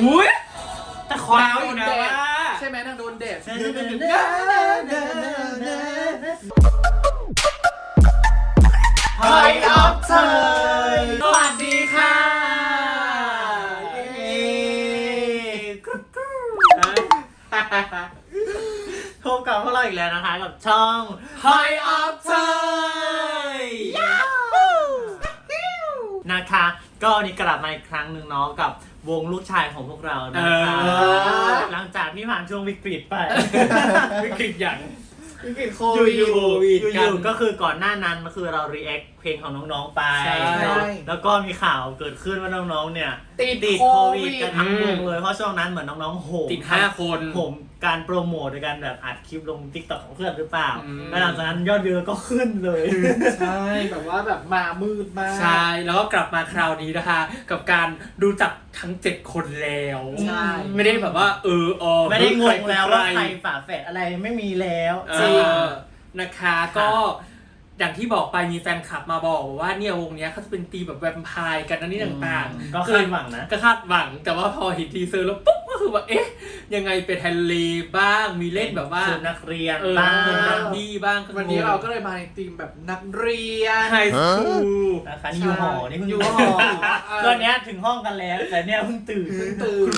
อุ้ยแต่ขอเท้าอยู่นะว่าใช่ไหมนางโดนเด็ดเฮ้ยออฟเธอสวัสดีค่ะพบกับพวกเราอีกแล้วนะคะ กับช่อง Hi of เธอ นะคะ ก็วันนี้กลับมาอีกครั้งหนึ่งเนาะกับวงลูกชายของพวกเรานะคะ เออ หลังจากที่ผ่านช่วงวิกฤตไป วิกฤตอย่าง วิกฤตโคอยู่วิดอยู่โควิดอยู่กันอยู่ก็คือก่อนหน้านั้นก็คือเรา react เพลงของน้องๆไปใช่เนอะแล้วก็มีข่าวเกิดขึ้นว่าน้องๆเนี่ยติดติดโคโควิวิดดกันทั้งวงเลย เพราะช่วงนั้นเหมือนน้องๆโหมติดห้าคน โหม การโปรโมทโดยการแบบอัดคลิปลงทิกตอกของเพื่อนหรือเปล่าอืม แล้วหลังจากนั้นยอดวิวก็ขึ้นเลย ใช่แบบว่าแบบมามืดมาก ใช่ แล้วก็กลับมาคราวนี้นะคะ กับการดูจักทั้งเจ็ดคนแล้ว ใช่ ไม่ได้แบบว่า เออออไม่ได้งงแล้วว่าใคใครรฝาแฝดอะไรไม่มีแล้วเออนะคะก็อย่างที่บอกไปมีแฟนคลับมาบอกว่าเนี่ยวงเนี้ยเขาจะเป็นตีมแบบแวมไพร์กันนั่นนี่ต่างอืมๆก็คาดหวังนะ ก็คาดหวังแต่ว่าพอเห็นทีเซอร์แล้วปุ๊บก็ คือว่า เอ๊ะ ยังไงเป็นทะเลบ้าง มีเล่นแบบว่าชุดนักเรียนเออบ้านักงนักดีบ้างวันนี้เราก็เลยมาในธีมแบบนักเรียน ไฮสคูล นะคะนี่อยู่หอนี่เพิ่งอยู่อยู่หหออตอนเนี้ยถึงห้องกันแล้ว แต่เนี่ยเพิ่งตื่นตื่น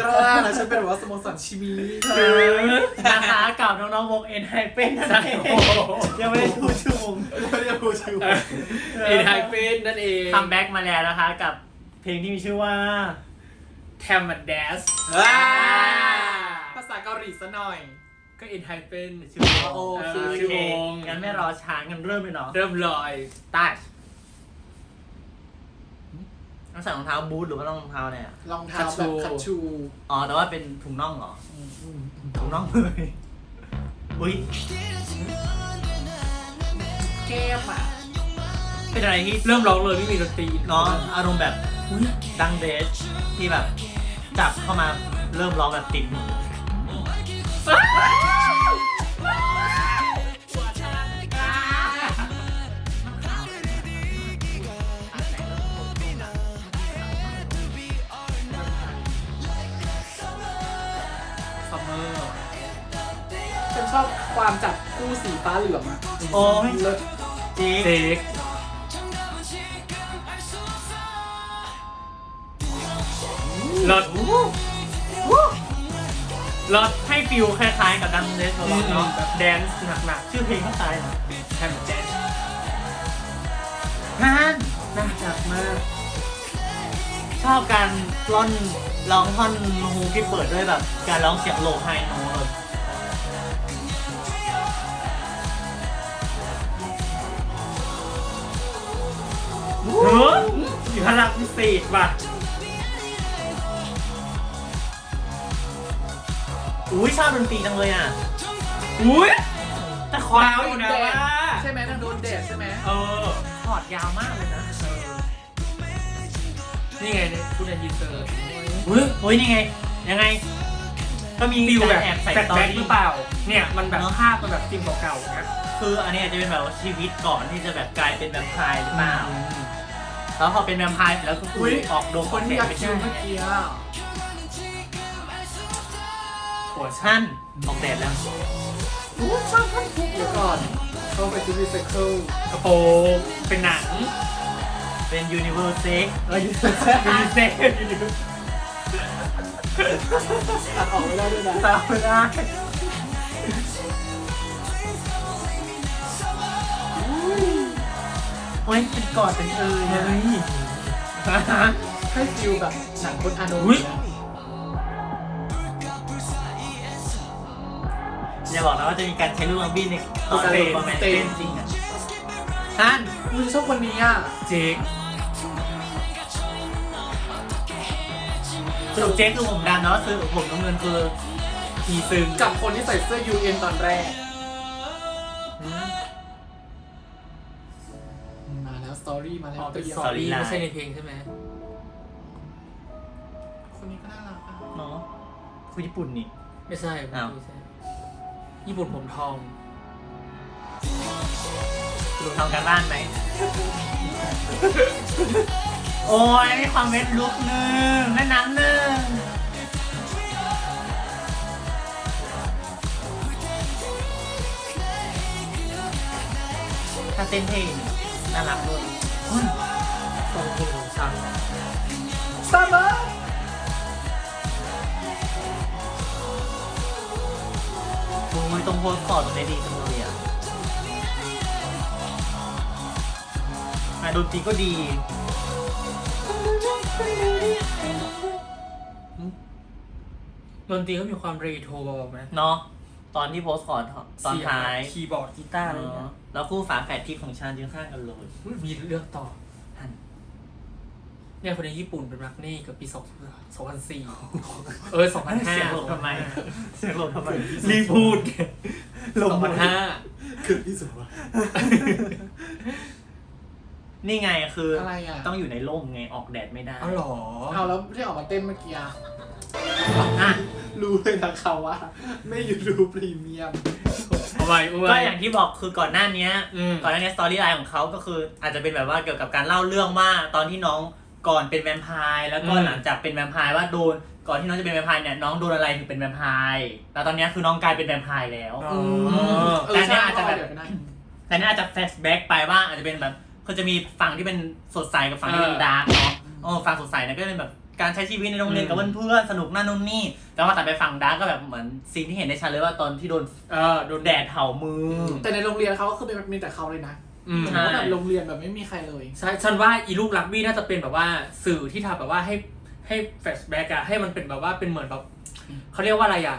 กล้าแล้วฉันเป็นแบบว่าสโมสรชิมินะคะกับน้องๆวงเอ็นไฮเป็นนั่นเองยังไม่ได้พูดชื่อวงไม่ได้พูดชื่อเอ็นไฮเฟนนั่นเองคัมแบ็กมาแล้วนะคะกับเพลงที่มีชื่อว่า แทมมัดแดสภาษาเกาหลีซะหน่อย ก็เอ็นไฮเฟนชื่อวงโอเคชื่อวงงั้นไม่รอช้ากันเริ่มเลยเนาะเริ่มลอยตัดต้องใส่รองเท้าบูทหรือว่าต้องรองเท้าเนี่ยรองเท้าแบบคัตชู อ๋อ แต่ว่าเป็นถุงน่องเหรอถุงน่องเลยอุ้ยเกมอะ เป็นอะไรที่เริ่มร้องเลยไม่มีดนตรีเน้องอารมณ์แบบดังเดชที่แบบ จับเข้ามาเริ่มร้องแบบติดมือซัมเมอร์ฉันชอบความจับคู่สีฟ้าเหลืองอะโอ้ยเลิศจีเซ็ก รถรถให้ฟิลคล้ายๆกับดังเดชเนาะเนาะแบบแดนซ์หนักชื่อเพลงก็คล้ายนะๆแทมแดนซ์ฮันน่าจับมาก ชอบการร้อนร้องท่อนฮูที่เปิดด้วยแบบ การร้องเสียงโลไฮโน้ตเฮ้ยมีพลังพิเศษว่ะ อุ้ยชอบดนตรีจังเลยอะ อุ้ยแต่คอเท้าอยู่นะว่าใช่ไหมนางโดนเด็ดใช่ไหมเออคอร์ดยาวมากเลยนะนี่ไงเนี่ยคุณอายิเซอร์อุ้ยโอ้ยนี่ไง ยังไง ก็มีฟิลแบบการแอบใส่แฟลสชตอแบ็กรี่หรือเปล่า เนี่ยมันแบบเนอะภาพมันแบบฟิล์มเก่าๆนะคืออันนี้อาจจะเป็นแบบว่าชีวิตก่อนที่จะแบบกลายเป็นแวมไพร์หรือเปล่าแล้วพอเป็นแวมไพร์เสร็จแล้วก็คือออกดงคนที่อยากไปคิวเมื่อกี้อะ หัวชั่นออกแดดแล้วเดี๋ยวก่อน เข้าไปที่รีไซเคิลกระโปรงเป็นหนัง เป็นยูนิเวอร์เซ็กเออยูนิเซ็กยูนิเซ็กตัดออกไม่ได้ด้วยนะตามไม่ได้โอ้ยเป็นกอดเป็นเอยนะให้ฟิลแบบหนังคนอานนอุ๊ยท์ บอกนะว่าจะมีการใช้ลูกลังบินในตอนเป็นคอมเมนต์เต้นจริงอะท่านอุ้ยชอบคนนี้อะเจ๊กสรุปเจ๊คือผมดำเนาะคือผมน้ำเงินคือมีซึงกับคนที่ใส่เสื้อ UN ตอนแรก มาแล้วสตอรี่มาแล้วอ๋อเป็นเตรียมสอรี่ไม่ใช่ในเพลงใช่ไหมคนนี้ก็น่ารักอะเนาะคือญี่ปุ่นนี่ ไม่ใช่อ้าวไม่ใช่ ญี่ปุ่นผมทองดูทำการบ้านไหม โอ้ยความเวทลุกหนึ่งแม่น้ำหนึ่งถ้าเต้นเพลงน่ารักด้วยอืมตรงเพลงของฉันซัมเมอร์ โอ้ยตรงโพสต์ต่อตรงนี้ดีจังเลยอะอะดนตรีก็ดีดนตรีเขามีความเรโทรเบาๆไหมเนาะตอนที่โพสต์ก่อนตอนเสีงท้าย คีย์บอร์ดกีตาร์อะไรเงี้ยแล้วคู่ฝาแฝดที่ของฉันยืนข้างกันเลยอุ๊ยมีเรื่องต่อหัน เนี่ยคนในญี่ปุ่นเป็นรักนี่กับปีสองสองพันสี่เออสองพันห้าเสียงหลบทำไม เสียงหลบทำไมรีบพูดลสองพันห้าคือที่สุดวะนี่ไงคืออะไรอะ ต้องอยู่ในร่มไงออกแดดไม่ได้อ๋อเหรอเอาแล้วที่ออกมาเต้นเมื่อกี้อะอะรู้เลยนะเขาว่า ไม่อยู่ดูพรีเมียม เอาไว้เอาไว้ก็อย่างที่บอกคือก่อนหน้านี้อืม ก่อนหน้านี้สตอรี่ไลน์ของเขาก็คืออาจจะเป็นแบบว่าเกี่ยวกับการเล่าเรื่องว่าตอนที่น้อง ก่อนเป็นแวมไพร์แล้วก็อืม หลังจากเป็นแวมไพร์ว่าโดนก่อนที่น้องจะเป็นแวมไพร์เนี่ยน้องโดนอะไรถึงเป็นแวมไพร์แล้วตอนนี้คือน้องกลายเป็นแวมไพร์แล้ว อ๋อเออแต่เนี่ยใช่อาจจะแบบ เดี๋ยวไปได้ แต่นี่อาจจะแฟชแบ็กไปว่าอาจจะเป็นแบบเขาจะมีฝั่งที่เป็นสดใสกับฝั่งที่เป็นดาร์กเนาะโอ้ฝั่งสดใสเนี่ยก็เป็นแบบการใช้ชีวิตในโรงเรียนอืม กับเพื่อนๆสนุกนั่นนู่นนี่ แต่ว่าตัดไปฝั่งดาร์กก็แบบเหมือนซีนที่เห็นได้ชัดเลยว่าตอนที่โดนเออโดนแดดเผามืออแต่ในโรงเรียนเขาก็คือเป็นมีแต่เขาเลยนะ อืมเหมือนว่าแบบโรงเรียนแบบไม่มีใครเลย ใช่ฉันว่าอีลูกรักบี้น่าจะเป็นแบบว่าสื่อที่ทำแบบว่าให้ให้แฟลชแบ็กอะให้มันเป็นแบบว่าเป็นเหมือนแบบเขาเรียกว่าอะไรอะ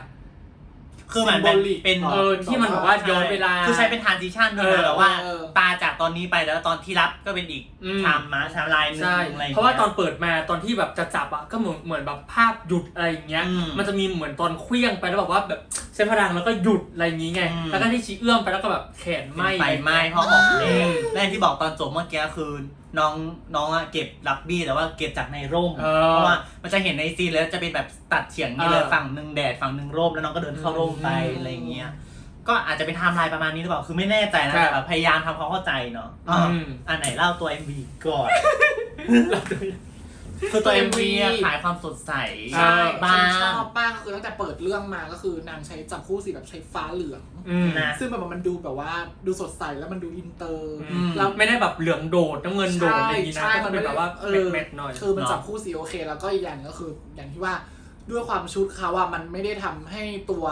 คือเหมือนเป็น Symbolic เป็นเออที่มันแบบว่าย้อนเวลา คือใช้เป็นทานซิชันด้วยเออนะแบบว่าเออ ปาจากตอนนี้ไปแล้วตอนที่รับก็เป็นอีกอืม ไทม์มาไทม์ไลน์หนึงใช่ อะไรย่งงี้ย เพราะว่าตอนเปิดมาตอนที่แบบจะจับอะก็เหมือนเหมือนแบบภาพหยุดอะไรอย่างเงี้ย อืม มันจะมีเหมือนตอนเคลี้ยงไปแล้วแบบว่าแบบ ใช้พลังแล้วก็หยุดอะไรอย่างงี้ไง อืม แล้วก็ที่ชี้เอื้อมไปแล้วก็แบบแขนไหไฟม้ไหม้เพราะออกแดอืดมและอย่างที่บอกตอนจบเมื่อกี้คือน้องน้องอะเก็บลักบี้แต่ว่าเก็บจากในร่ม เออเพราะว่ามันจะเห็นในซีนแล้วจะเป็นแบบตัดเฉียงนี่เลยเออฝั่งหนึ่งแดดฝั่งหนึ่งร่มแล้วน้องก็เดินเข้าร่มไปอืมอะไรอย่างเงี้ย ก็อาจจะเป็นไทม์ไลน์ประมาณนี้หรือเปล่า คือไม่แน่ใจนะครับ แต่แบบพยายามทำความเข้าใจเนาะอะอืม อันไหนเล่าตัว MV ก่อน คือตัว MV อะขายความสดใสใช่ บ้าฉันชง อบป้ากก็คือตั้งแต่เปิดเรื่องมาก็คือนางใช้จับคู่สีแบบใช้ฟ้าเหลือง อืมนะ ซึ่งแบบว่ามันดูแบบว่าดูสดใสแล้วมันดูอินเตอร์ อืมแล้ว ไม่ได้แบบเหลืองโดดน้ำเงินโดดอะไรอย่างงี้นะใช่ก็เป็นแบบว่าเออแมทๆหน่อย คือมันเนอะจับคู่สีโอเค แล้วก็อีกอย่างหนึงก็คืออย่างที่ว่าด้วยความชุดเขาว่ามันไม่ได้ทำให้ตัว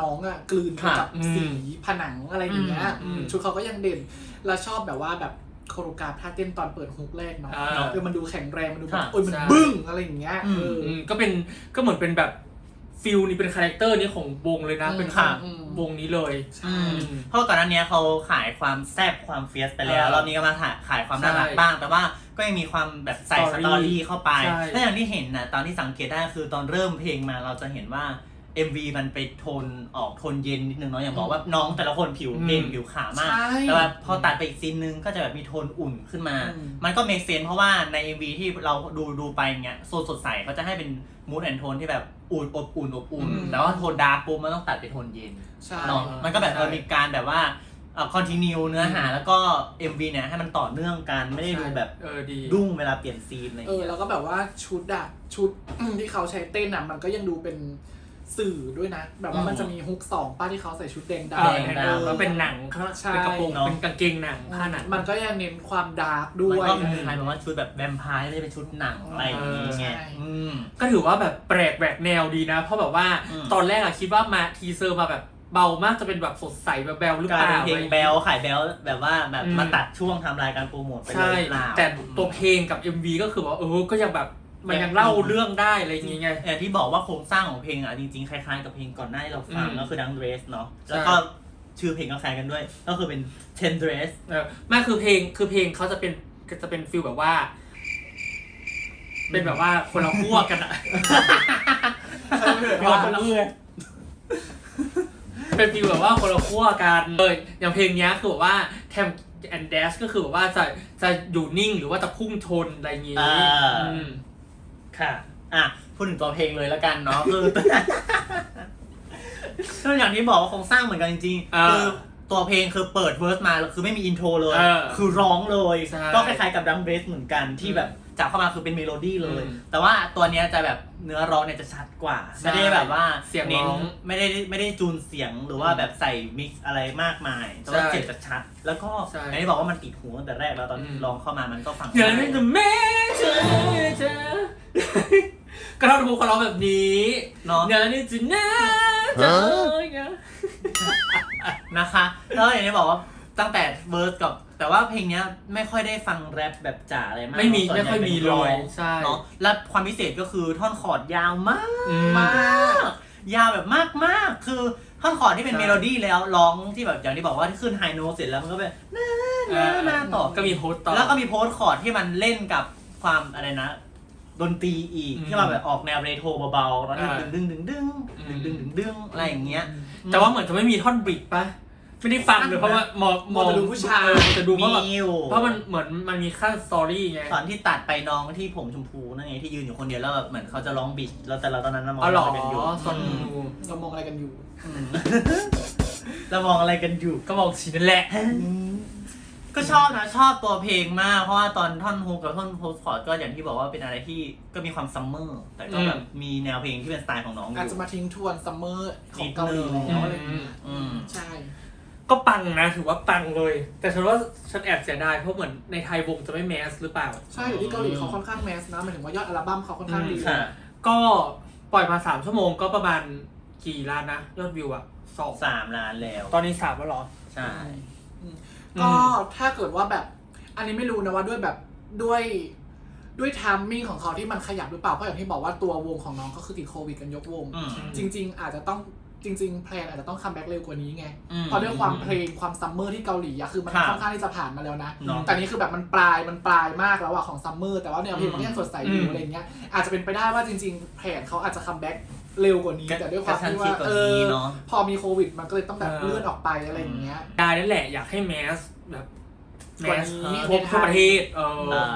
น้องอะกลืนไปกับอืมสีผนังอะไรอย่างเงี้ยอืมอืม ชุดเขาก็ยังเด่น แล้วชอบแบบว่าแบบ โคโรกราฟท่าเต้นตอนเปิดฮุกแรกเนาะอ่าเออมันดูแข็งแรงมันดูแบบค่ะโอ้ยมันใช่ บึ้งอะไรอย่างเงี้ยอืมเอออ อืมก็เป็นก็เหมือนเป็นแบบฟิลนี่เป็นคาแรคเตอร์นี้ของวงเลยนะ อืมเป็นค่ะอืม วงนี้เลยใช่อืมเพราะก่อนหน้านี้เขาขายความแซ่บความเฟียสไปแล้ว เออรอบนี้ก็มาขายขายความน่ารักใช่บ้าง แต่ว่าก็ยังมีความแบบใส่ส Story ตอรี่เข้าไปใช่ และอย่างที่เห็นนะตอนที่สังเกตได้คือตอนเริ่มเพลงมาเราจะเห็นว่า MV มันไปโทนออกโทนเย็นนิดนึงเนาะอย่างบอกว่าน้องแต่ละคนผิวเพลงอืมผิวขาวมาก ใช่แต่ว่าพอตัดไปอีกซีนนึงก็จะแบบมีโทนอุ่นขึ้นมา อืม มันก็เมคเซนเพราะว่าใน MV ที่เราดูดูไปเงี้ยโซนสดใสเขาจะให้เป็นมูดแอนโทนที่แบบอุ่นอบอุ่นอบอุ่นอืม แต่ว่าโทนดาร์กปุ๊บมันต้องตัดไปโทนเย็น ใช่ เนาะมันก็แบบใช่เออมีการแบบว่าเอ่อคอนติเนียเนื้อหา แล้วก็ MV เนี่ยให้มันต่อเนื่องกัน ไม่ได้ดูแบบเออดีดุ้งเวลาเปลี่ยนซีนอะไรอย่างเออเงี้ย แล้วก็แบบว่าชุดอะชุด ที่เขาใช้เต้นอะมันก็ยังดูเป็น สื่อด้วยนะ แบบว่ามันจะมีฮุกสองป้าที่เขาใส่ชุดแดงดำเออเห็นไหมแล้วเป็นหนังเขาใช่เป็นกระโปรงเป็นกางเกงหนังผ้าหนังมันก็ยังเน้นความดาร์กด้มันวยก็คล้ายๆแบบว่าชุดแบบแวมไพร์ไม่ได้เป็นชุดหนังอะไรอย่างเงี้ยใช่อืมก็ถือว่าแบบแปลกแหวกแนวดีนะ เพราะแบบว่าอืมตอนแรกอะคิดว่ามาทีเซอร์มาแบบเบามากจะเป็นแบบสดใสแบบแบลหรือกเปลายล่าเป็นเพลงแบลขายแบลแบบว่าแบบอืมมาตัดช่วงทำรายการโปรโมทไปเลใช่ยหรือเปล่าแต่ตัวเพลงกับ MV ก็คือว่าเออก็ยังแบบ มันยังเล่าเรื่องได้อะไรอย่างเงี้ยอย่างที่บอกว่าโครงสร้างของเพลงอะจริงๆคล้ายๆกับเพลงก่อนหน้าที่เราฟังอืม ก็คือดังเดรสเนาะใช่แล้วก็ชื่อเพลงก็คล้ายกันด้วย ก็คือเป็น ten dress เออไม่คือเพลงคือเพลงเขาจะเป็นจะเป็นฟิลแบบว่า เป็นแบบว่าคนละขั้วกันอะ ว่าคนละเอื้อเป็นฟิลแบบว่าคนละขั้วกันเลยอย่างเพลงเนี้ยคือแบบว่าแทมแอนเดสก็คือแบบว่าจะจะอยู่นิ่งหรือว่าจะพุ่งชนอะไรอย่างงี้อ่า อืม ค่ะ อะ พูดถึงตัวเพลงเลยแล้วกันเนาะ คือ ก็อย่างที่บอกว่าโครงสร้างเหมือนกันจริงอ่าๆคือตัวเพลงคือเปิดเวอร์สมาคือไม่มีอินโทรเลย เออคือร้องเลย ใช่ก็คล้ายๆกับดังเบสเหมือนกันที่อืมแบบ จับเข้ามาคือเป็นเมโลดี้เลย อืมแต่ว่าตัวเนี้ยจะแบบเนื้อร้องเนี่ยจะชัดกว่า ใช่ไม่ได้แบบว่าเสียงน้นร้องไม่ได้ไม่ได้จูนเสียงหรือว่าแบบใส่มิกซ์อะไรมากมาย แต่ว่าใช่เสียงจะชัด แล้วก็ใช่อย่างที่บอกว่ามันติดหูตั้งแต่แรกแล้วตอนอืมร้องเข้ามามันก็ฟังอย่าได้จะแม่เธอเธอก็ท่อนฮุกเขาร้องแบบนี้เนาะ อย่าได้จะแน่เธออย่างเงี้ย นะคะแล้วอย่างที่บอกว่าตั้งแต่เวิร์สกับ แต่ว่าเพลงเนี้ยไม่ค่อยได้ฟังแรปแบบจ๋าอะไรมากไม่มีส่วนใหญ่ไม่ค่อยมีป็นร้งเลย ใช่ เนาะและความพิเศษก็คือท่อนคอร์ดยาวมากอืม มากยาวแบบมากมากๆคือท่อนคอร์ดที่เป็นใช่ เมโลดี้แล้วร้องที่แบบอย่างที่บอกว่าที่ขึ้นไฮโน้ตเสร็จแล้วมันก็แบบน่าน่าน่าต่อก็มีโพสต์ต่อ แล้วก็มีโพสต์คอร์ดที่มันเล่นกับความอะไรนะ ดนตรีอีกอืมที่มันแบบออกแนวเรโทรเบาๆแล้วอ่าดึงดึงดึงดึงอืดึมงดึงดึงดึงอะไรอย่างเงี้ย แต่ว่าเหมือนจะไม่มีท่อนบริดปะ ไม่ได้ฟังเลยเพราะว่าหมอมองแต่ดูผู้ชายเออจะดูว่าแบบมีอยู่เพราะมันเหมือนมันมีขั้นสตอรี่ไง ตอนที่ตัดไปน้องที่ผมชมพูนั่นไงที่ยืนอยู่คนเดียวแล้วแบบเหมือนเขาจะร้องบิชแล้วแต่เราตอนนั้นน่ะมองอ๋อเหรออะไรกันอยู่ซอนอืมดูเรามองอะไรกันอยู่อืมเรามองอะไรกันอยู่ ก็บอกสีนั่นแหละ ก็ชอบนะชอบตัวเพลงมาก เพราะว่าตอนท่อนฮุกกับท่อนโพสคอร์ดก็อย่างที่บอกว่าเป็นอะไรที่ก็มีความซัมเมอร์ แต่ก็แบบอืมมีแนวเพลงที่เป็นสไตล์ของน้องออาจจะยู่มาทิ้งทวนซัมเมอร์ของเกาหลีนิดนึงแล้วอะไรอย่างเงี้ย อืมใช่ ก็ปังนะ ถือว่าปังเลย แต่ฉันว่าฉันแอบเสียดายเพราะเหมือนในไทยวงจะไม่แมสหรือเปล่า ใช่อยู่ที่เกาหลีเขาค่อนข้างแมสนะหมายถึงว่ายอดอัลบั้มเขาค่อนข้างดี ค่ะ ก็ปล่อยมาสามชั่วโมงก็ประมาณกี่ล้านนะยอดวิวอะสองสามล้านแล้ว ตอนนี้สามแล้วเหรอ ใช่ ก็ถ้าเกิดว่าแบบ อันนี้ไม่รู้นะว่าด้วยแบบด้วยด้วยทามมิ่งของเขาที่มันขยับหรือเปล่าเพราะอย่างที่บอกว่าตัววงของน้องก็คือติดโควิดกันยกวง อืม จริง ๆ อาจจะต้อง จริง ๆ แพลนอาจจะต้องคัมแบ็กเร็วกว่านี้ไง อืมเพราะด้วยความเพลงความซัมเมอร์ที่เกาหลีอะคือมันครับค่อนข้างที่จะผ่านมาแล้วนะ เนาะแต่นี่คือแบบมันปลายมันปลายมากแล้วอะของซัมเมอร์แต่ว่าแนวเพลงมันก็ยังสดใสออืยู่มอะไรเงี้ยอาจจะเป็นไปได้ว่าจริง ๆ แผนเขาอาจจะคัมแบ็กเร็วกว่านี้กระแต่ด้วยความที่กระชั้นชิดว่ากว่าเอนี้อเนอะพอมีโควิดมันก็เลยต้องแบบเออเลื่อนออกไปอะไรอย่างเงี้ย ได้นั่นแหละอยากให้แมสแบบแมกว่าสนี้ ทั่วทั่วประเทศเออ อ่า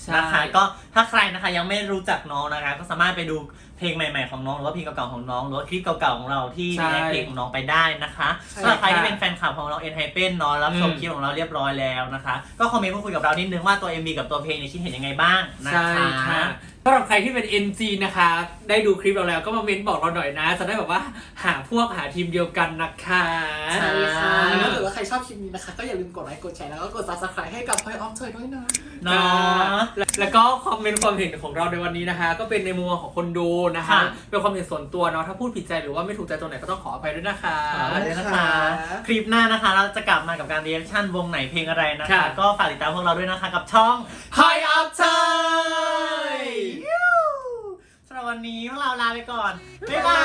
ใช่ นะคะก็ถ้าใครนะคะยังไม่รู้จักน้องนะคะ ก็สามารถไปดู เพลงใหม่ๆของน้องหรือว่าเพลงเก่าๆของน้องหรือว่าคลิปเก่าๆของเราที่ใช่ในเพลงของน้องไปได้นะคะใช่สำหรับใครที่ค่ะเป็นแฟนคลับของน้องเอ็นไฮเป็นเนาะรับชมอืม คลิปของเราเรียบร้อยแล้วนะคะ ก็คอมเมนต์พูดคุยกับเรานิดนึงว่าตัว MV กับตัวเพลงในยคิดเห็นยังไงบ้างนะใช่คะ ค่ะสำหรับใครที่เป็น NG นะคะ ได้ดูคลิปเราแล้วก็มาเม้นบอกเราหน่อยนะ จะได้แบบว่าหาพวกหาทีมเดียวกันนะคะ ใช่ ชอบคลิปนี้นะคะ ก็อย่าลืมกดไลค์กดแชร์แล้วก็กด subscribe ให้กับ Point of Toy ด้วยนะเนาะและแล้วก็คอมเมนต์ความเห็นของเราในวันนี้นะคะ ก็เป็นในมุมมองของคนดูนะคะ ค่ะ เป็นความเห็นส่วนตัวเนาะถ้าพูดผิดใจหรือว่าไม่ถูกใจตรงไหนก็ต้องขออภัยด้วยนะคะเอาเลยนะคะค่ะคลิปหน้านะคะ เราจะกลับมากับการเรีแอคชั่นวงไหนเพลงอะไรนะคะค่ะก็ฝากติดตามพวกเราด้วยนะคะกับช่อง High Up Time สำหรับวันนี้พวกเราลาไปก่อน บ๊ายบา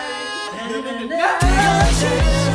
ยบ๊ายบาย